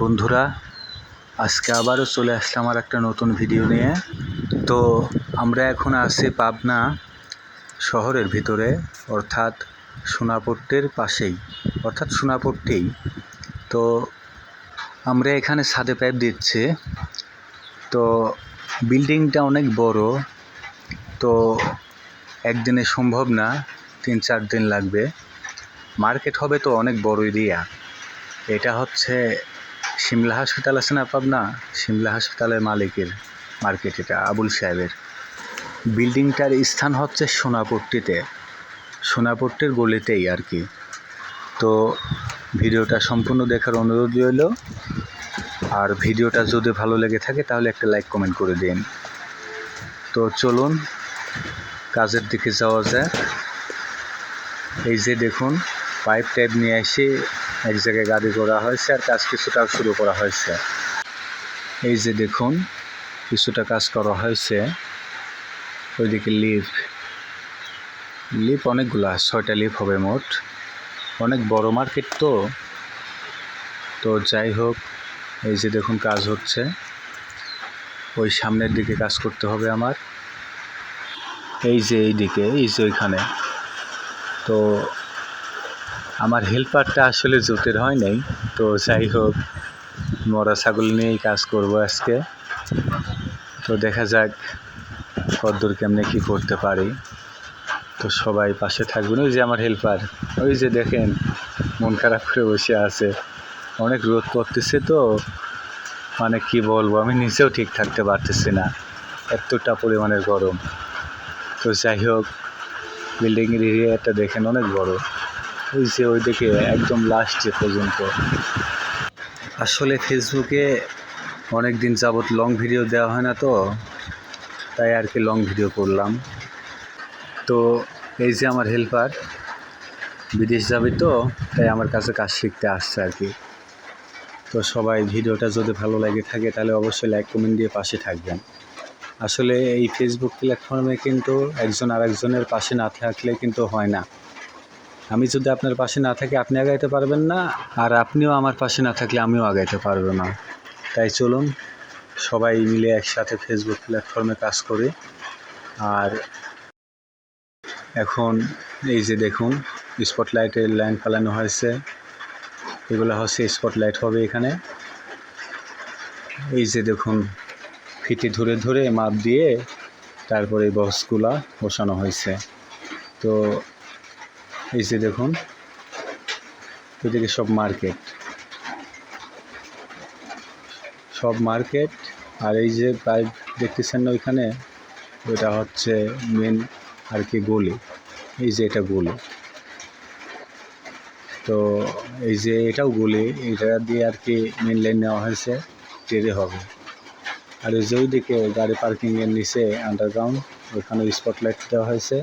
বন্ধুরা, আজকে আবারও চলে আসলাম আর একটা নতুন ভিডিও নিয়ে। তো আমরা এখন আছি পাবনা শহরের ভিতরে, অর্থাৎ সোনাপট্টির পাশেই, অর্থাৎ সোনাপট্টিই। তো আমরা এখানে ছাদে পাইপ দিচ্ছি। তো বিল্ডিংটা অনেক বড়, তো একদিনে সম্ভব না, তিন চার দিন লাগবে। মার্কেট হবে তো অনেক বড় এরিয়া। এটা হচ্ছে সিমলা হাসপাতাল আছে না পাবনা? সিমলা হাসপাতালের মালিকের মার্কেট এটা, আবুল সাহেবের। বিল্ডিংটার স্থান হচ্ছে সোনাপট্টিতে। সোনাপট্টির গলিতেই আর কি। তো ভিডিওটা সম্পূর্ণ দেখার অনুরোধ রইল। আর ভিডিওটা যদি ভালো লেগে থাকে তাহলে একটা লাইক, কমেন্ট করে দিন। তো চলুন, কাজের দিকে যাওয়া যায় এই যে দেখুন পাইপ টাইপ নিয়ে এসে এক জায়গায় গাড়ি করা হয়েছে আর কাজ কিছুটা শুরু করা হয়েছে। এই যে দেখুন, কিছুটা কাজ করা হয়েছে। ওইদিকে লিফ। লিফ অনেকগুলো, ছয়টা লিফ হবে মোট। অনেক বড় মার্কেট তো। তো যাই হোক, এই যে দেখুন কাজ হচ্ছে। ওই সামনের দিকে কাজ করতে হবে আমার। এই যে এই দিকে এই যে ওইখানে। তো আমার হেল্পারটা আসলে জোটের হয় নাই, তো যাই হোক, মরা ছাগল নিয়েই কাজ করব আজকে। তো দেখা যাক কদ্দূর কেমনে কী করতে পারি। তো সবাই পাশে থাকবেন। ওই যে আমার হেল্পার ওই যে দেখেন, মন খারাপ করে বসে আছে। অনেক রোদ পড়তেছে তো মানে কি বলব, আমি নিজেও ঠিক থাকতে পারতেছি না। এতটা পরিমাণের গরম। তো যাই হোক বিল্ডিংয়ের এরিয়াটা দেখেন অনেক বড়। ওই যে ওইদিকে একদম লাস্টে পর্যন্ত। আসলে ফেসবুকে অনেক দিন যাবৎ লং ভিডিও দেওয়া হয় না তো, তাই আর কি লং ভিডিও করলাম। তো এই যে আমার হেল্পার বিদেশ যাবে তো, তাই আমার কাছে কাজ শিখতে আসছে আর কি। তো সবাই ভিডিওটা যদি ভালো লাগে থাকে, তাহলে অবশ্যই লাইক কমেন্ট দিয়ে পাশে থাকবেন। আসলে এই ফেসবুক প্ল্যাটফর্মে কিন্তু একজন আরেকজনের পাশে না থাকলে কিন্তু হয় না। আমি যদি আপনার পাশে না থাকি, আপনি আগাইতে পারবেন না, আর আপনিও আমার পাশে না থাকলে আমিও আগাইতে পারব না। তাই চলুন, সবাই মিলে একসাথে ফেসবুক প্ল্যাটফর্মে কাজ করি। আর এখন এই যে দেখুন স্পটলাইটের লাইন ফেলানো হয়েছে। এগুলো হচ্ছে স্পটলাইট হবে এখানে। এই যে দেখুন ফিতে ধরে ধরে মাপ দিয়ে তারপরে বক্সগুলা বসানো হয়েছে। তো এই যে দেখুন, এদিকে সব মার্কেট। সব মার্কেট, আর এই যে পাইপ দেখতেছেন না ওইখানে? ওটা হচ্ছে মেন আর কি গলি। এই যে এটা গলি। তো এই যে এটাও গলি, এটা দিয়ে আর কি মেন লাইন নেওয়া হয়েছে টেরে হবে। আর ওই যে ওইদিকে গাড়ি পার্কিংয়ের নিচে আন্ডারগ্রাউন্ড ওইখানে স্পটলাইট দেওয়া হয়েছে।